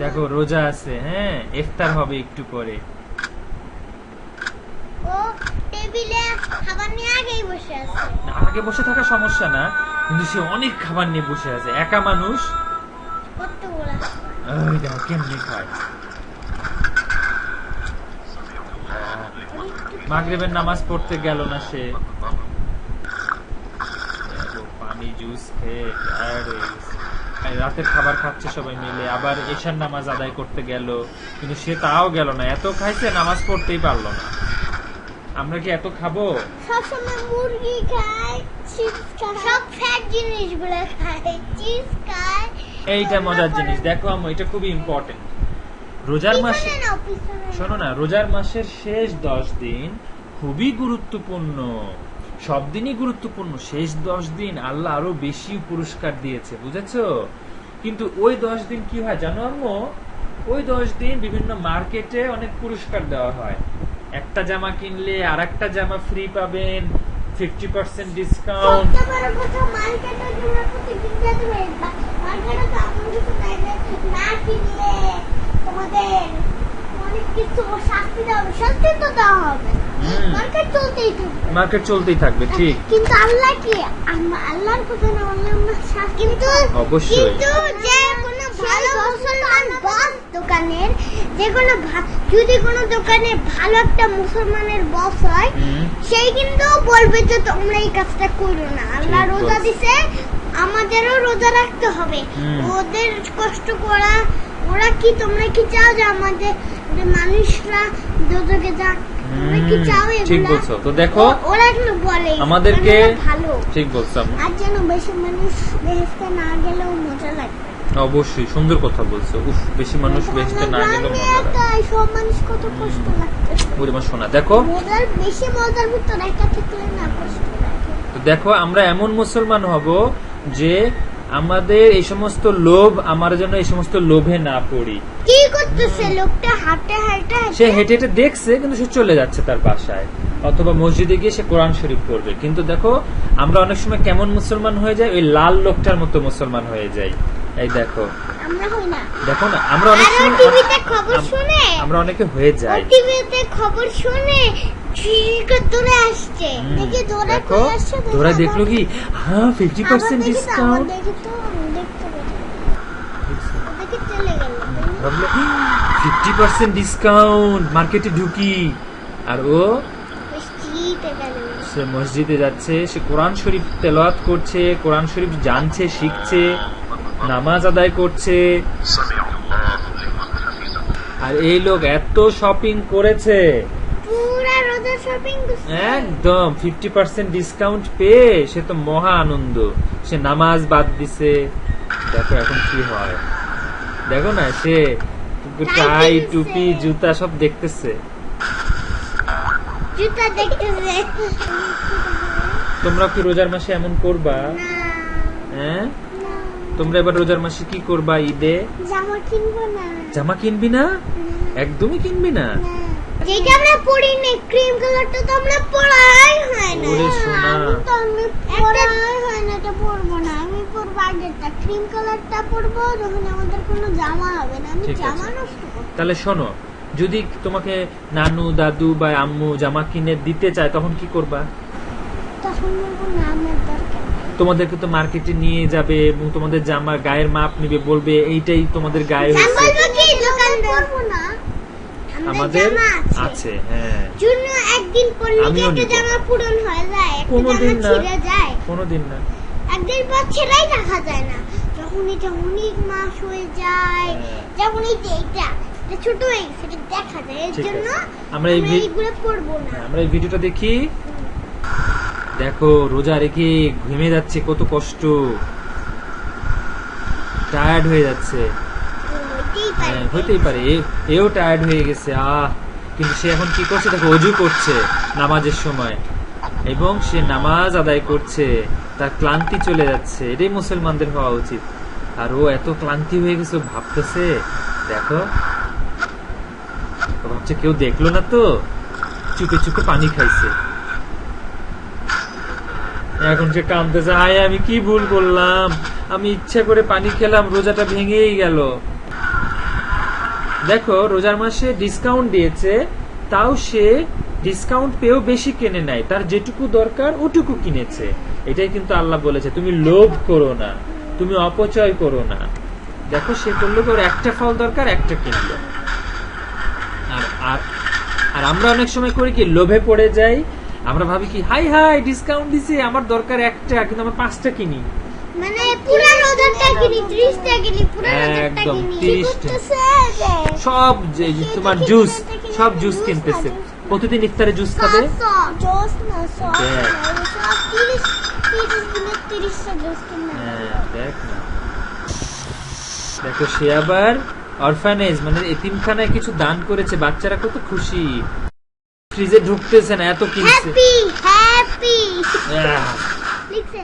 দেখো রোজা আছে হ্যাঁ? ইফতার হবে একটু পরে। ও টেবিলে খাবার নিয়ে আগেই বসে আছে। আগে বসে থাকা সমস্যা না কিন্তু সে অনেক খাবার নিয়ে বসে আছে। একা মানুষ? কত বড় ওই দেখো কেমনি খায়। মাগরিবের নামাজ পড়তে গেল না সে। পানি জুস খেয়ে tired হয়ে গেছে। রাতের খাবার খাচ্ছে সবাই মিলে। আবার এশার নামাজ আদায় করতে গেল কিন্তু সে তাও গেল না। এত খাইছে নামাজ পড়তেই পারল না। আমরা কি এত খাব? সবসময় মুরগি চিপস খায় সব ফ্যাট জিনিসগুলো খায় চিপস খায়। এইটা মজার জিনিস। দেখো আম্মু এটা খুবই ইম্পর্টেন্ট রোজার মাসে। শোনো না রোজার মাসের শেষ দশ দিন খুবই গুরুত্বপূর্ণ। সব দিনই গুরুত্বপূর্ণ। শেষ দশ দিন আল্লাহ আরও বেশি পুরস্কার দিয়েছে, বুঝেছ? কিন্তু ওই দশ দিন কি হয় জানো আম্মু? ওই দশ দিন বিভিন্ন মার্কেটে অনেক পুরস্কার দেওয়া হয়। একটা জামা কিনলে আর একটা জামা ফ্রি পাবেন ফিফটি পার্সেন্ট ডিসকাউন্ট অনেক কিছু শাস্তি দেওয়া শাস্তি তো দেওয়া হবে। মার্কেট চলতেই থাকবে। মার্কেট চলতেই থাকবে ঠিক। কিন্তু আল্লাহ কি আল্লাহর কথা না বললে আমরা কিন্তু অবশ্যই। কিন্তু যে কোনো ভালো মুসলমান বস দোকানের যে কোনো যদি কোনো দোকানে ভালো একটা মুসলমানের বস হয় সেই কিন্তু বলবে যে তোমরা এই কাজটা করো না। আল্লাহ রোজা দিছে আমাদেরও রোজা রাখতে হবে। ওদের কষ্ট করা ওরা কি তোমরা কি চাও যে আমাদের যে মানুষরা দোজকে যাক ঠিক বলছো। তো দেখো ওরা কিন্তু বলে আমাদেরকে ভালো। ঠিক বলছো। আর যেন বেশি মানুষ বেহেস্তে না গেলেও মজা লাগবে। অবশ্যই সুন্দর কথা বলছো। উফ বেশি মানুষ বেসতে না গেলেও মজা লাগে তাই সব মানুষ কত কষ্ট লাগছে ওরে মা শোনা দেখো। মজার বেশি মজার ভিতর একা থাকলে না কষ্ট লাগে। তো দেখো আমরা এমন মুসলমান হব যে আমাদের এই সমস্ত লোভ আমার জন্য এই সমস্ত লোভে না পড়ি। কি করতেছে লোকটা? হাঁটে হাঁটে সে হেঁটে হেঁটে দেখছে কিন্তু সে চলে যাচ্ছে তার বাসায়। অথবা মসজিদে গিয়ে সে কোরআন শরীফ পড়বে। কিন্তু দেখো আমরা অনেক সময় কেমন মুসলমান হয়ে যাই ওই লাল লোকটার মতো মুসলমান হয়ে যাই। এই দেখো দেখো না আমরা অনেক সময় টিভিতে খবর শুনে। আমরা অনেকে হয়ে যাই। টিভিতে খবর শুনে ঠিক আসছে। দেখি দৌড়ে আসছে দেখি দেখল কি? হ্যাঁ fifty percent discount fifty discount মার্কেটে ঢুকি। আর ও সে মসজিদে যাচ্ছে সে কোরআন শরীফ তেলাওয়াত করছে কোরআন শরীফ জানছে শিখছে। নামাজ আদায় করছে। আর এই লোক এত শপিং করেছে। একদম ফিফটি পার্সেন্ট ডিসকাউন্ট পেয়ে সে তো মহা আনন্দ। সে নামাজ বাদ দিছে। দেখো এখন কি হয়। দেখো না সে টাই। টুপি জুতা সব দেখতেছে। তোমরা কি রোজার মাসে এমন করবা? হ্যাঁ? তোমরা এবার রোজার মাসে কি করবা? ঈদে? জামা কিনবো না। জামা কিনবি না? একদমই কিনবি না। যেটা আমরা পরি না ক্রিম কালারটা তো আমরা পরাই হয় না। ওরে সোনা। আমি তো আমি পরাই হয় না এটা পরবো না। আমি পরবো আগেরটা। ক্রিম কালারটা পরবো যখন আমাদের কোনো জামা হবে না আমি জামা নষ্ট করব। তাহলে শোনো যদি তোমাকে নানু দাদু বা আম্মু জামা কিনে দিতে চায় তখন কি করবা? তখন বলব না আমার দরকার। তোমাদেরকে তো মার্কেটে নিয়ে যাবে এবং তোমাদের জামার গায়ের মাপ নিবে বলবে এইটাই তোমাদের গায়ে করব না। আমাদের আছে। হ্যাঁ। একদিন পরলে। জামা পূরণ হয়ে যায় কোনোদিন না। কোনোদিন না। একদিন পর ছেড়াই রাখা যায় না। যখন এটা অনেক মাস হয়ে যায় হ্যাঁ। যেমন এই যে এটা এটা ছোট হয়ে গেছে দেখা যায়। এর জন্য আমরা এইগুলো পরবো না। হ্যাঁ, আমরা এই ভিডিওটা দেখি। দেখো রোজা রেখে ঘেমে যাচ্ছে কত কষ্ট। টায়ার্ড হয়ে যাচ্ছে। হইতেই পারে। হ্যাঁ, পারে। এও টায়ার্ড হয়ে গেছে আহ। কিন্তু সে এখন কি করছে? দেখো অজু করছে নামাজের সময়। এবং সে নামাজ আদায় করছে তার ক্লান্তি চলে যাচ্ছে। এটাই মুসলমানদের হওয়া উচিত। আর ও এত ক্লান্তি হয়ে গেছে ভাবতেছে দেখো। ভাবছে কেউ দেখল না তো? চুপে চুপে পানি খাইছে। এখন সে কাঁদতেছে, হায়, আমি কি ভুল করলাম? আমি ইচ্ছা করে পানি খেলাম, রোজাটা ভেঙেই গেল। দেখো, রোজার মাসে ডিসকাউন্ট দিয়েছে, তাও সে ডিসকাউন্ট পেয়েও বেশি কেনে নাই। তার যেটুকু দরকার, ওটুকু কিনেছে। এটাই কিন্তু আল্লাহ বলেছে, তুমি লোভ করো না, তুমি অপচয় করো না। দেখো, সে করল ওর একটা ফল দরকার, একটা কিনলো। আর আর আমরা অনেক সময় করি কি, লোভে পড়ে যাই আমরা ভাবি কি হাই হাই ডিসকাউন্ট দিছে আমার দরকার একটা কিন্তু আমরা পাঁচটা কিনি। মানে পুরা রোজারটা কিনি কিনি পুরা রোজারটা কিনি। 30 টা। করতেছে যে সব যে তোমার জুস সব জুস কিনতেছে। প্রতিদিন ইফতারে জুস খাবে? জোস না সব দিনে জোস হ্যাঁ, দেখ না। দেখো সে আবার অরফানেজ মানে এতিমখানায় কিছু দান করেছে বাচ্চারা কত খুশি। ফ্রিজে ঢুকতেছে না এত কিনছে। হ্যাপি হ্যাপি লিখছে